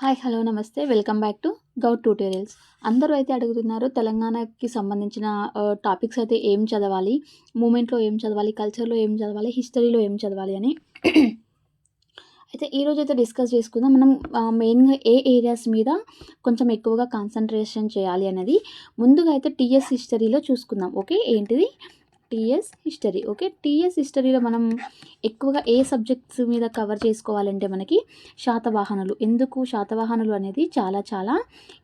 Hi hello నమస్తే. Welcome back to gout tutorials. అందరూ అయితే అడుగుతున్నారు తెలంగాణకి సంబంధించిన టాపిక్స్ అయితే ఏం చదవాలి మూమెంట్లో ఏం చదవాలి కల్చర్లో ఏం చదవాలి హిస్టరీలో ఏం చదవాలి అని. అయితే ఈరోజు అయితే డిస్కస్ చేసుకుందాం. మనం మెయిన్గా ఏ ఏరియాస్ మీద కొంచెం ఎక్కువగా కాన్సన్ట్రేషన్ చేయాలి అనేది ముందుగా అయితే టీఎస్ హిస్టరీలో చూసుకుందాం. ఓకే? ఏంటిది? TS history. ఓకే? టీఎస్ హిస్టరీలో మనం ఎక్కువగా ఏ సబ్జెక్ట్స్ మీద కవర్ చేసుకోవాలంటే మనకి శాతవాహనులు. ఎందుకు శాతవాహనులు అనేది చాలా చాలా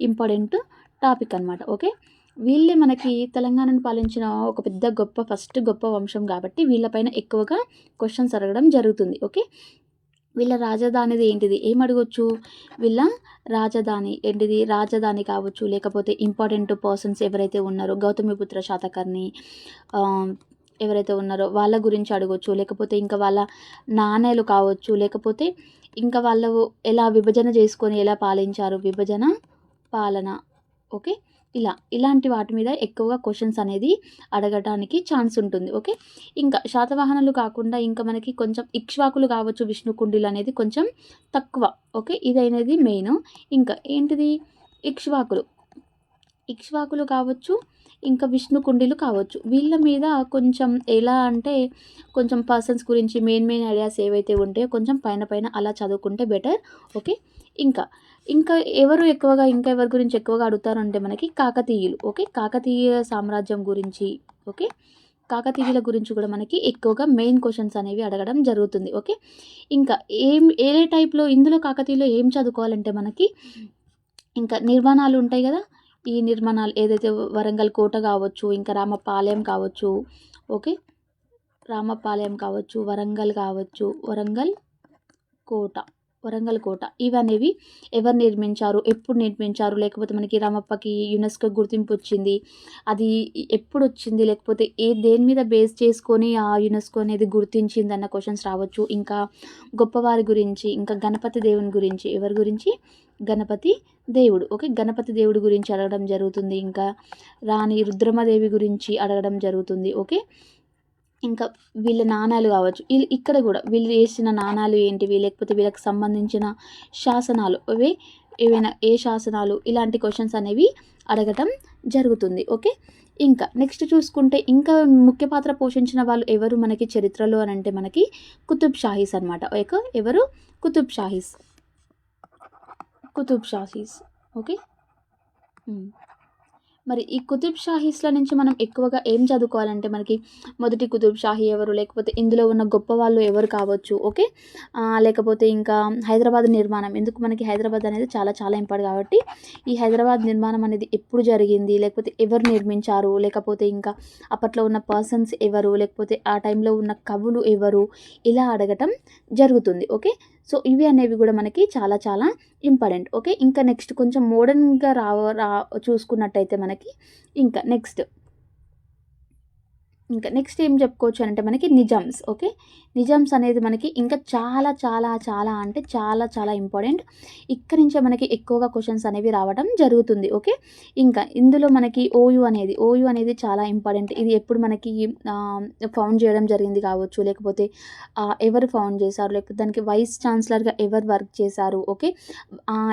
ఇంపార్టెంట్ టాపిక్ అనమాట ఓకే? వీళ్ళే మనకి తెలంగాణను పాలించిన ఒక పెద్ద గొప్ప ఫస్ట్ గొప్ప వంశం కాబట్టి వీళ్ళపైన ఎక్కువగా క్వశ్చన్స్ అడగడం జరుగుతుంది. ఓకే? వీళ్ళ రాజధానిది ఏంటిది? ఏం అడగొచ్చు వీళ్ళ రాజధాని ఏంటిది? రాజధాని కావచ్చు లేకపోతే ఇంపార్టెంట్ పర్సన్స్ ఎవరైతే ఉన్నారో గౌతమిపుత్ర శాతకర్ణి ఎవరైతే ఉన్నారో వాళ్ళ గురించి అడగొచ్చు లేకపోతే ఇంకా వాళ్ళ నాణేలు కావచ్చు లేకపోతే ఇంకా వాళ్ళు ఎలా విభజన చేసుకొని ఎలా పాలించారు? విభజన పాలన ఓకే? ఇలా ఇలాంటి వాటి మీద ఎక్కువగా క్వశ్చన్స్ అనేది అడగడానికి ఛాన్స్ ఉంటుంది ఓకే? ఇంకా శాతవాహనాలు కాకుండా ఇంకా మనకి కొంచెం ఇక్ష్వాకులు కావచ్చు విష్ణుకుండిలు అనేది కొంచెం తక్కువ ఓకే? ఇది అనేది మెయిన్ ఇంకా ఏంటిది? ఇక్ష్వాకులు. ఇక్ష్వాకులు కావచ్చు ఇంకా విష్ణుకుండిలు కావచ్చు. వీళ్ళ మీద కొంచెం ఎలా అంటే కొంచెం పర్సన్స్ గురించి మెయిన్ మెయిన్ ఐడియాస్ ఏవైతే ఉంటాయో కొంచెం పైన పైన అలా చదువుకుంటే బెటర్ ఓకే? ఇంకా ఇంకా ఎవరు ఎక్కువగా ఇంకా ఎవరి గురించి ఎక్కువగా అడుగుతారంటే మనకి కాకతీయులు ఓకే? కాకతీయ సామ్రాజ్యం గురించి ఓకే? కాకతీయుల గురించి కూడా మనకి ఎక్కువగా మెయిన్ క్వశ్చన్స్ అనేవి అడగడం జరుగుతుంది ఓకే? ఇంకా ఏం ఏ టైప్లో ఇందులో కాకతీయులో ఏం చదువుకోవాలంటే మనకి ఇంకా నిర్మాణాలు ఉంటాయి కదా? ఈ నిర్మాణాలు ఏదైతే వరంగల్ కోట కావచ్చు ఇంకా రామపాలెం కావచ్చు ఓకే? రామపాలెం కావచ్చు వరంగల్ కావచ్చు వరంగల్ కోట. వరంగల్ కోట. ఇవనేవి ఎవరు నిర్మించారు? ఎప్పుడు నిర్మించారు? లేకపోతే మనకి రామప్పకి యునెస్కో గుర్తింపు వచ్చింది. అది ఎప్పుడు వచ్చింది? లేకపోతే ఏ దేని మీద బేస్ చేసుకొని ఆ యునెస్కో అనేది గుర్తించింది అన్న క్వశ్చన్స్ రావచ్చు. ఇంకా గొప్పవారి గురించి ఇంకా గణపతి దేవుని గురించి ఎవరి గురించి? గణపతి దేవుడు. ఓకే గణపతి దేవుడి గురించి అడగడం జరుగుతుంది. ఇంకా రాణి రుద్రమదేవి గురించి అడగడం జరుగుతుంది. ఓకే ఇంకా వీళ్ళ నాణాలు కావచ్చు. వీళ్ళు ఇక్కడ కూడా వీళ్ళు వేసిన నాణాలు ఏంటివి లేకపోతే వీళ్ళకి సంబంధించిన శాసనాలు అవి ఏవైనా ఏ శాసనాలు? ఇలాంటి క్వశ్చన్స్ అనేవి అడగటం జరుగుతుంది. ఓకే? ఇంకా నెక్స్ట్ చూసుకుంటే ఇంకా ముఖ్య పాత్ర పోషించిన వాళ్ళు ఎవరు మనకి చరిత్రలో అని అంటే మనకి కుతుబ్ షాహీస్ అనమాట ఎవరు? కుతుబ్ షాహీస్. కుతుబ్ షాహీస్. ఓకే? మరి ఈ కుతుబ్ షాహీస్ల నుంచి మనం ఎక్కువగా ఏం చదువుకోవాలంటే మనకి మొదటి కుతుబ్ షాహీ ఎవరు లేకపోతే ఇందులో ఉన్న గొప్ప వాళ్ళు ఎవరు కావచ్చు ఓకే? లేకపోతే ఇంకా హైదరాబాద్ నిర్మాణం. ఎందుకు మనకి హైదరాబాద్ అనేది చాలా చాలా ఇంపార్టెంట్ కాబట్టి ఈ హైదరాబాద్ నిర్మాణం అనేది ఎప్పుడు జరిగింది లేకపోతే ఎవరు నిర్మించారు లేకపోతే ఇంకా అప్పట్లో ఉన్న పర్సన్స్ ఎవరు లేకపోతే ఆ టైంలో ఉన్న కవులు ఎవరు ఇలా అడగటం జరుగుతుంది ఓకే? సో ఇవి అనేవి కూడా మనకి చాలా చాలా ఇంపార్టెంట్ ఓకే ఇంకా నెక్స్ట్ కొంచెం మోడర్న్గా రావ రా చూసుకున్నట్టయితే మనకి ఇంకా నెక్స్ట్ ఇంకా నెక్స్ట్ ఏం చెప్పుకోవచ్చు అంటే మనకి నిజామ్స్ ఓకే? నిజామ్స్ అనేది మనకి ఇంకా చాలా చాలా చాలా అంటే చాలా చాలా ఇంపార్టెంట్ ఇక్కడి నుంచే మనకి ఎక్కువగా క్వశ్చన్స్ అనేవి రావడం జరుగుతుంది ఓకే? ఇంకా ఇందులో మనకి ఓయు అనేది ఓయు అనేది చాలా ఇంపార్టెంట్ ఇది ఎప్పుడు మనకి ఫౌండ్ చేయడం జరిగింది కావచ్చు లేకపోతే ఎవరు ఫౌండ్ చేశారు లేకపోతే దానికి వైస్ ఛాన్సలర్గా ఎవరు వర్క్ చేశారు ఓకే?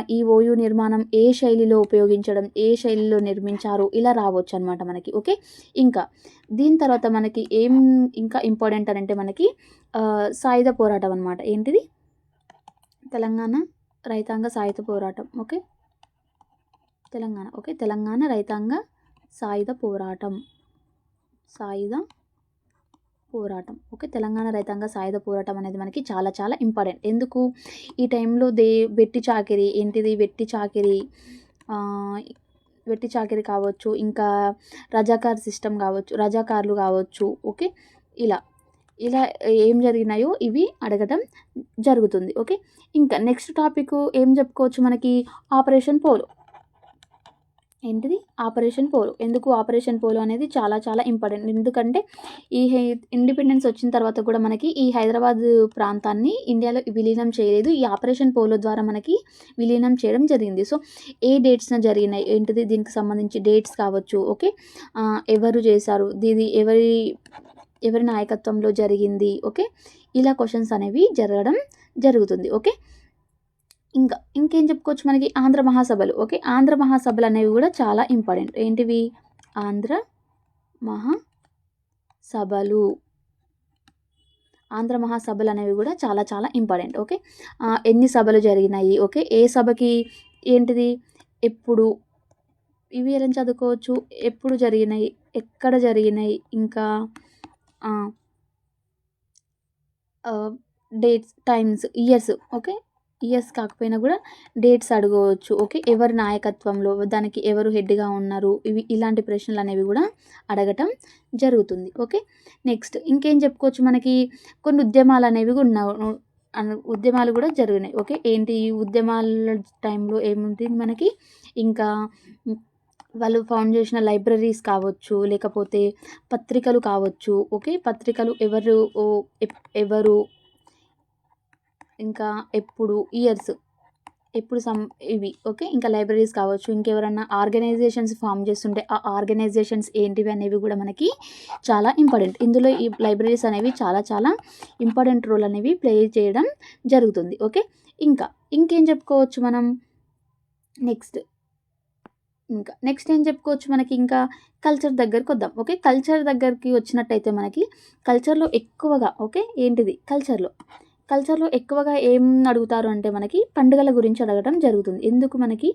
ఈ ఓయు నిర్మాణం ఏ శైలిలో ఉపయోగించడం ఏ శైలిలో నిర్మించారు ఇలా రావచ్చు అనమాట మనకి ఓకే? ఇంకా దీని తర్వాత మనకి ఏం ఇంకా ఇంపార్టెంట్ అని అంటే మనకి సాయుధ పోరాటం అనమాట ఏంటిది? తెలంగాణ రైతాంగ సాయుధ పోరాటం. ఓకే? తెలంగాణ. ఓకే? తెలంగాణ రైతాంగ సాయుధ పోరాటం. సాయుధ పోరాటం. ఓకే? తెలంగాణ రైతాంగ సాయుధ పోరాటం అనేది మనకి చాలా చాలా ఇంపార్టెంట్ ఎందుకు? ఈ టైంలో దే వెట్టి చాకిరి. ఏంటిది? వెట్టి చాకిరి. వెట్టి చాకిరి కావచ్చు ఇంకా రజాకార్ సిస్టమ్ కావచ్చు రజాకార్లు కావచ్చు ఓకే? ఇలా ఇలా ఏం జరిగినాయో ఇవి అడగటం జరుగుతుంది ఓకే? ఇంకా నెక్స్ట్ టాపిక్ ఏం చెప్పుకోవచ్చు మనకి? Operation Polo. ఏంటిది? Operation Polo. ఎందుకు ఆపరేషన్ పోలో అనేది చాలా చాలా ఇంపార్టెంట్. ఎందుకంటే ఈ ఇండిపెండెన్స్ వచ్చిన తర్వాత కూడా మనకి ఈ హైదరాబాద్ ప్రాంతాన్ని ఇండియాలో విలీనం చేయలేదు. ఈ ఆపరేషన్ పోలో ద్వారా మనకి విలీనం చేయడం జరిగింది. సో ఏ డేట్స్న జరిగినాయి? ఏంటిది? దీనికి సంబంధించి డేట్స్ కావచ్చు ఓకే? ఎవరు చేశారు? దీది ఎవరి ఎవరి నాయకత్వంలో జరిగింది? ఓకే? ఇలా క్వశ్చన్స్ అనేవి జరగడం జరుగుతుంది ఓకే? ఇంకా ఇంకేం చెప్పుకోవచ్చు మనకి? ఆంధ్ర మహాసభలు. ఓకే? ఆంధ్ర మహాసభలు అనేవి కూడా చాలా ఇంపార్టెంట్. ఏంటివి? ఆంధ్ర మహాసభలు. ఆంధ్ర మహాసభలు అనేవి కూడా చాలా చాలా ఇంపార్టెంట్. ఓకే? ఎన్ని సభలు జరిగినాయి? ఓకే? ఏ సభకి ఏంటిది? ఎప్పుడు? ఇవి ఎలా చదువుకోవచ్చు? ఎప్పుడు జరిగినాయి? ఎక్కడ జరిగినాయి? ఇంకా dates times years. Okay? Years కాకపోయినా కూడా డేట్స్ అడగవచ్చు. ఓకే? ఎవరి నాయకత్వంలో దానికి ఎవరు హెడ్గా ఉన్నారు? ఇవి ఇలాంటి ప్రశ్నలు అనేవి కూడా అడగటం జరుగుతుంది. ఓకే? నెక్స్ట్ ఇంకేం చెప్పుకోవచ్చు మనకి? కొన్ని ఉద్యమాలు అనేవి కూడా ఉద్యమాలు కూడా జరిగినాయి. ఓకే? ఏంటి ఈ ఉద్యమాల టైంలో ఏముంటుంది మనకి? ఇంకా వాళ్ళు ఫౌండ్ చేసిన లైబ్రరీస్ కావచ్చు లేకపోతే పత్రికలు కావచ్చు. ఓకే? పత్రికలు ఎవరు ఓ ఎవరు ఇంకా ఎప్పుడు ఇయర్స్ ఎప్పుడు సమ్ ఇవి ఓకే? ఇంకా లైబ్రరీస్ కావచ్చు ఇంకెవరన్నా ఆర్గనైజేషన్స్ ఫామ్ చేస్తుంటే ఆ ఆర్గనైజేషన్స్ ఏంటివి అనేవి కూడా మనకి చాలా ఇంపార్టెంట్. ఇందులో ఈ లైబ్రరీస్ అనేవి చాలా చాలా ఇంపార్టెంట్ రోల్ అనేవి ప్లే చేయడం జరుగుతుంది ఓకే? ఇంకా ఇంకేం చెప్పుకోవచ్చు మనం? నెక్స్ట్. ఇంకా నెక్స్ట్ ఏం చెప్పుకోవచ్చు మనకి? ఇంకా కల్చర్ దగ్గరకు వద్దాం ఓకే? కల్చర్ దగ్గరికి వచ్చినట్టయితే మనకి కల్చర్లో ఎక్కువగా ఓకే? ఏంటిది? కల్చర్లో. కల్చర్లో ఎక్కువగా ఏం అడుగుతారు అంటే మనకి పండుగల గురించి అడగడం జరుగుతుంది. ఎందుకు మనకి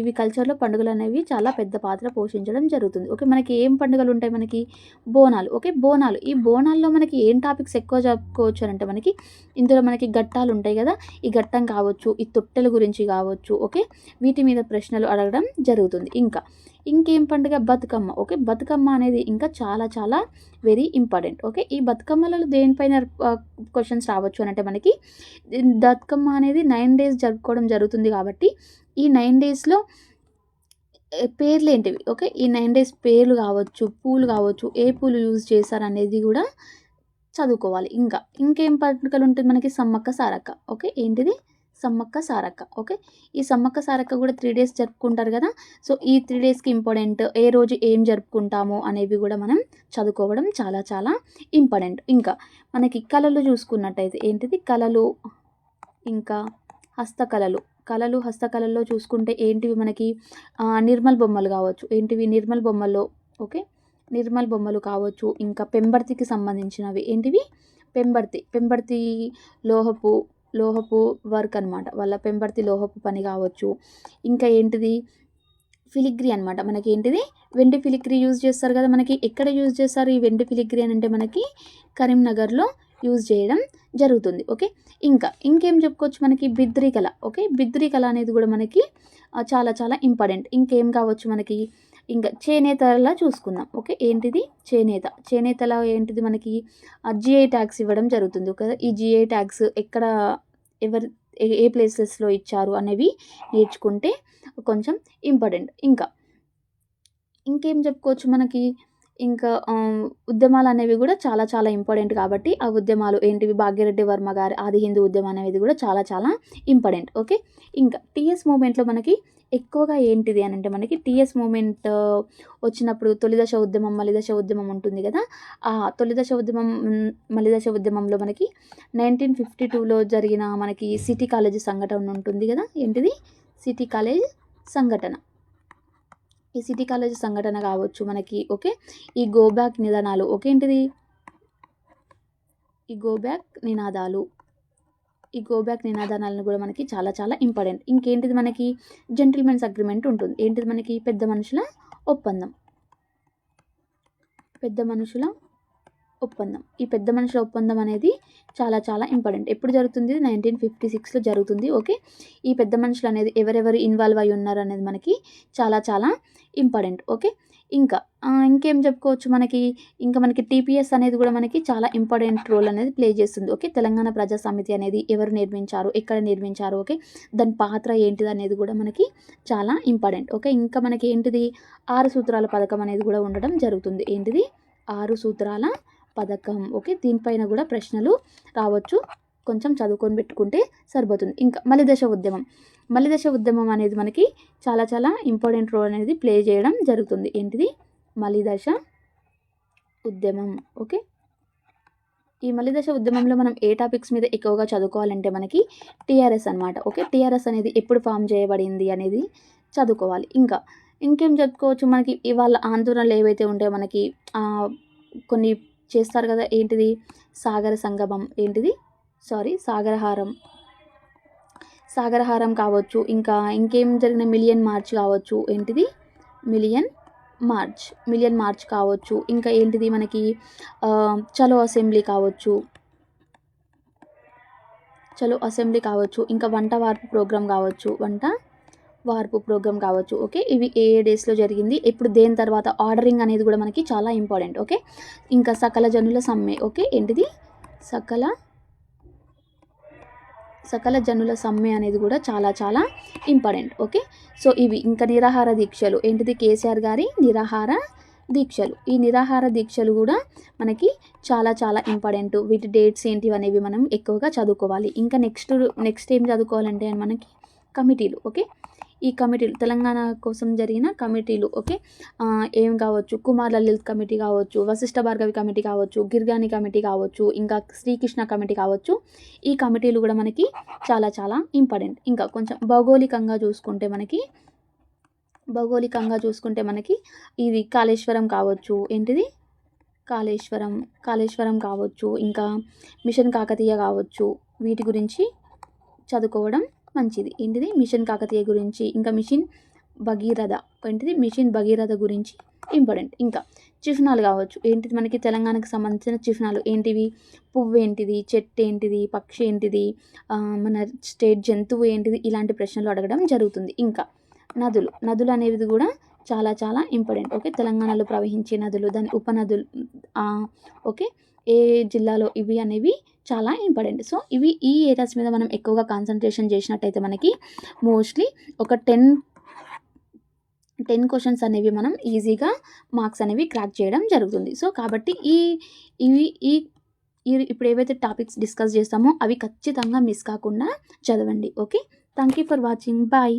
ఇవి కల్చర్లో పండుగలు అనేవి చాలా పెద్ద పాత్ర పోషించడం జరుగుతుంది. ఓకే మనకి ఏం పండుగలు ఉంటాయి మనకి? బోనాలు. ఓకే బోనాలు. ఈ బోనాల్లో మనకి ఏం టాపిక్స్ ఎక్కువ చెప్పుకోవచ్చు అంటే మనకి ఇందులో మనకి ఘట్టాలు ఉంటాయి కదా ఈ ఘట్టం కావచ్చు ఈ తొట్టెల గురించి కావచ్చు ఓకే వీటి మీద ప్రశ్నలు అడగడం జరుగుతుంది. ఇంకా ఇంకేం పండుగ? బతుకమ్మ. ఓకే బతుకమ్మ అనేది ఇంకా చాలా చాలా వెరీ ఇంపార్టెంట్. ఓకే ఈ బతుకమ్మలలో దేనిపైన క్వశ్చన్స్ రావచ్చు అని అంటే మనకి బతుకమ్మ అనేది నైన్ డేస్ జరుపుకోవడం జరుగుతుంది కాబట్టి ఈ నైన్ డేస్లో పేర్లు ఏంటివి? ఓకే ఈ నైన్ డేస్ పేర్లు కావచ్చు పూలు కావచ్చు ఏ పూలు యూజ్ చేశారనేది కూడా చదువుకోవాలి. ఇంకా ఇంకేం పండుగలు ఉంటుంది మనకి? సమ్మక్క సారక్క. ఓకే ఏంటిది? సమ్మక్క సారక్క ఓకే? ఈ సమ్మక్క సారక్క కూడా త్రీ డేస్ జరుపుకుంటారు కదా? సో ఈ త్రీ డేస్కి ఇంపార్టెంట్ ఏ రోజు ఏం జరుపుకుంటాము అనేవి కూడా మనం చదువుకోవడం చాలా చాలా ఇంపార్టెంట్ ఇంకా మనకి కళలు చూసుకున్నట్టయితే ఏంటిది? కళలు ఇంకా హస్తకళలు. కళలు హస్తకళల్లో చూసుకుంటే ఏంటివి మనకి? నిర్మల్ బొమ్మలు కావచ్చు. ఏంటివి? నిర్మల్ బొమ్మల్లో ఓకే? నిర్మల్ బొమ్మలు కావచ్చు. ఇంకా పెంబర్తికి సంబంధించినవి. ఏంటివి? పెంబర్తి. పెంబర్తి లోహపు లోహపు వర్క్ అనమాట వాళ్ళ పెంబర్తి లోహపు పని కావచ్చు. ఇంకా ఏంటిది? ఫిలిగ్రీ అనమాట మనకి ఏంటిది? వెండి ఫిలిగ్రీ యూజ్ చేస్తారు కదా మనకి. ఎక్కడ యూజ్ చేస్తారు? ఈ వెండి ఫిలిగ్రీ అని అంటే మనకి కరీంనగర్లో యూజ్ చేయడం జరుగుతుంది. ఓకే? ఇంకా ఇంకేం చెప్పుకోవచ్చు మనకి? బిద్రీ కళ. ఓకే? బిద్రీ కళ అనేది కూడా మనకి చాలా చాలా ఇంపార్టెంట్. ఇంకేం కావచ్చు మనకి? ఇంకా చేనేతలా చూసుకుందాం. ఓకే ఏంటిది? చేనేత. చేనేతలో ఏంటిది మనకి? జిఐ ట్యాక్స్ ఇవ్వడం జరుగుతుంది. కదా ఈ జిఐ ట్యాక్స్ ఎక్కడ ఎవరి ఏ ప్లేసెస్లో ఇచ్చారు అనేవి నేర్చుకుంటే కొంచెం ఇంపార్టెంట్ ఇంకా ఇంకేం చెప్పుకోవచ్చు మనకి? ఇంకా ఉద్యమాలు అనేవి కూడా చాలా చాలా ఇంపార్టెంట్ కాబట్టి ఆ ఉద్యమాలు ఏంటివి? భాగ్యరెడ్డి వర్మ గారి ఆది హిందూ ఉద్యమం అనేది కూడా చాలా చాలా ఇంపార్టెంట్. ఓకే? ఇంకా టీఎస్ మూమెంట్లో మనకి ఎక్కువగా ఏంటిది అని అంటే మనకి టీఎస్ మూమెంట్ వచ్చినప్పుడు తొలిదశ ఉద్యమం మలిదశ ఉద్యమం ఉంటుంది కదా? ఆ తొలిదశ ఉద్యమం మలిదశ ఉద్యమంలో మనకి నైన్టీన్ ఫిఫ్టీ టూలో జరిగిన మనకి సిటీ కాలేజ్ సంఘటన ఉంటుంది కదా? ఏంటిది? సిటీ కాలేజ్ సంఘటన. ఈ సిటీ కాలేజ్ సంఘటన కావచ్చు మనకి ఓకే? ఈ గోబ్యాక్ నిదానాలు ఓకే ఏంటిది? ఈ గోబ్యాక్ నినాదాలు ఈ గోబ్యాక్ నినాదాలను కూడా మనకి చాలా చాలా ఇంపార్టెంట్. ఇంకేంటిది మనకి? జెంటిల్మెన్స్ అగ్రిమెంట్ ఉంటుంది. ఏంటిది మనకి? పెద్ద మనుషుల ఒప్పందం. పెద్ద మనుషుల ఒప్పందం. ఈ పెద్ద మనుషుల ఒప్పందం అనేది చాలా చాలా ఇంపార్టెంట్ ఎప్పుడు జరుగుతుంది? నైన్టీన్ ఫిఫ్టీ సిక్స్లో జరుగుతుంది. ఓకే? ఈ పెద్ద మనుషులు అనేది ఎవరెవరు ఇన్వాల్వ్ అయి ఉన్నారు అనేది మనకి చాలా చాలా ఇంపార్టెంట్ ఓకే? ఇంకా ఇంకేం చెప్పుకోవచ్చు మనకి? ఇంకా మనకి టీపీఎస్ అనేది కూడా మనకి చాలా ఇంపార్టెంట్ రోల్ అనేది ప్లే చేస్తుంది. ఓకే? తెలంగాణ ప్రజా సమితి అనేది ఎవరు నిర్మించారు? ఎక్కడ నిర్మించారు? ఓకే? దాని పాత్ర ఏంటిది అనేది కూడా మనకి చాలా ఇంపార్టెంట్ ఓకే? ఇంకా మనకి ఏంటిది? ఆరు సూత్రాల పథకం అనేది కూడా ఉండడం జరుగుతుంది. ఏంటిది? ఆరు సూత్రాల పథకం. ఓకే? దీనిపైన కూడా ప్రశ్నలు రావచ్చు. కొంచెం చదువుకొని పెట్టుకుంటే సరిపోతుంది. ఇంకా మలిదశ ఉద్యమం. మలిదశ ఉద్యమం అనేది మనకి చాలా చాలా ఇంపార్టెంట్ రోల్ అనేది ప్లే చేయడం జరుగుతుంది. ఏంటిది? మలిదశ ఉద్యమం. ఓకే? ఈ మలిదశ ఉద్యమంలో మనం ఏ టాపిక్స్ మీద ఎక్కువగా చదువుకోవాలంటే మనకి టీఆర్ఎస్ అనమాట ఓకే? టీఆర్ఎస్ అనేది ఎప్పుడు ఫామ్ చేయబడింది అనేది చదువుకోవాలి. ఇంకా ఇంకేం చెప్పుకోవచ్చు? మనకి ఇవాళ ఆందోళనలు ఏవైతే ఉంటాయో మనకి కొన్ని చేస్తారు కదా ఏంటిది? సాగర సంగమం. ఏంటిది? సారీ సాగరహారం. సాగరహారం కావచ్చు ఇంకా ఇంకేం జరిగిన మిలియన్ మార్చ్ కావచ్చు ఏంటిది? Million March. మిలియన్ మార్చ్ కావచ్చు ఇంకా ఏంటిది మనకి? చలో అసెంబ్లీ కావచ్చు. చలో అసెంబ్లీ కావచ్చు ఇంకా వంట వార్పు ప్రోగ్రాం కావచ్చు. వంట వార్పు ప్రోగ్రామ్ కావచ్చు ఓకే? ఇవి ఏ ఏ డేస్లో జరిగింది ఇప్పుడు దేని తర్వాత ఆర్డరింగ్ అనేది కూడా మనకి చాలా ఇంపార్టెంట్ ఓకే? ఇంకా సకల జనుల సమ్మె ఓకే? ఏంటిది? సకల సకల జనుల సమ్మె అనేది కూడా చాలా చాలా ఇంపార్టెంట్ ఓకే? సో ఇవి ఇంకా నిరాహార దీక్షలు ఏంటిది కేసీఆర్ గారి నిరాహార దీక్షలు. ఈ నిరాహార దీక్షలు కూడా మనకి చాలా చాలా ఇంపార్టెంట్ వీటి డేట్స్ ఏంటివి అనేవి మనం ఎక్కువగా చదువుకోవాలి. ఇంకా నెక్స్ట్ నెక్స్ట్ ఏం చదువుకోవాలంటే మనకి కమిటీలు ఓకే? ఈ కమిటీలు తెలంగాణ కోసం జరిగిన కమిటీలు ఓకే? ఏం కావచ్చు? కుమార్ లలిత్ కమిటీ కావచ్చు వశిష్ఠ భార్గవి కమిటీ కావచ్చు గిర్గాని కమిటీ కావచ్చు ఇంకా శ్రీకృష్ణ కమిటీ కావచ్చు. ఈ కమిటీలు కూడా మనకి చాలా చాలా ఇంపార్టెంట్. ఇంకా కొంచెం భౌగోళికంగా చూసుకుంటే మనకి భౌగోళికంగా చూసుకుంటే మనకి ఇది కాళేశ్వరం కావచ్చు. ఏంటిది? కాళేశ్వరం కాళేశ్వరం కావచ్చు. ఇంకా మిషన్ కాకతీయ కావచ్చు. వీటి గురించి చదువుకోవడం మంచిది. ఏంటిది? మిషన్ కాకతీయ గురించి. ఇంకా మిషన్ భగీరథ. ఏంటిది? మిషన్ భగీరథ గురించి ఇంపార్టెంట్. ఇంకా చిహ్నాలు కావచ్చు. ఏంటిది? మనకి తెలంగాణకు సంబంధించిన చిహ్నాలు. ఏంటివి? పువ్వు ఏంటిది? చెట్టు ఏంటిది? పక్షి ఏంటిది? మన స్టేట్ జంతువు ఏంటిది? ఇలాంటి ప్రశ్నలు అడగడం జరుగుతుంది. ఇంకా నదులు. నదులు అనేవి కూడా చాలా చాలా ఇంపార్టెంట్. ఓకే? తెలంగాణలో ప్రవహించే నదులు దాని ఉపనదులు ఓకే? ఏ జిల్లాలో ఇవి అనేవి చాలా ఇంపార్టెంట్. సో ఇవి ఈ ఏరియాస్ మీద మనం ఎక్కువగా కాన్సన్ట్రేషన్ చేసినట్టయితే మనకి మోస్ట్లీ ఒక టెన్ టెన్ క్వశ్చన్స్ అనేవి మనం ఈజీగా మార్క్స్ అనేవి క్రాక్ చేయడం జరుగుతుంది. సో కాబట్టి ఈ ఇవి ఈ ఈ ఇప్పుడు ఏవైతే టాపిక్స్ డిస్కస్ చేస్తామో అవి ఖచ్చితంగా మిస్ కాకుండా చదవండి. Okay? Thank you for watching bye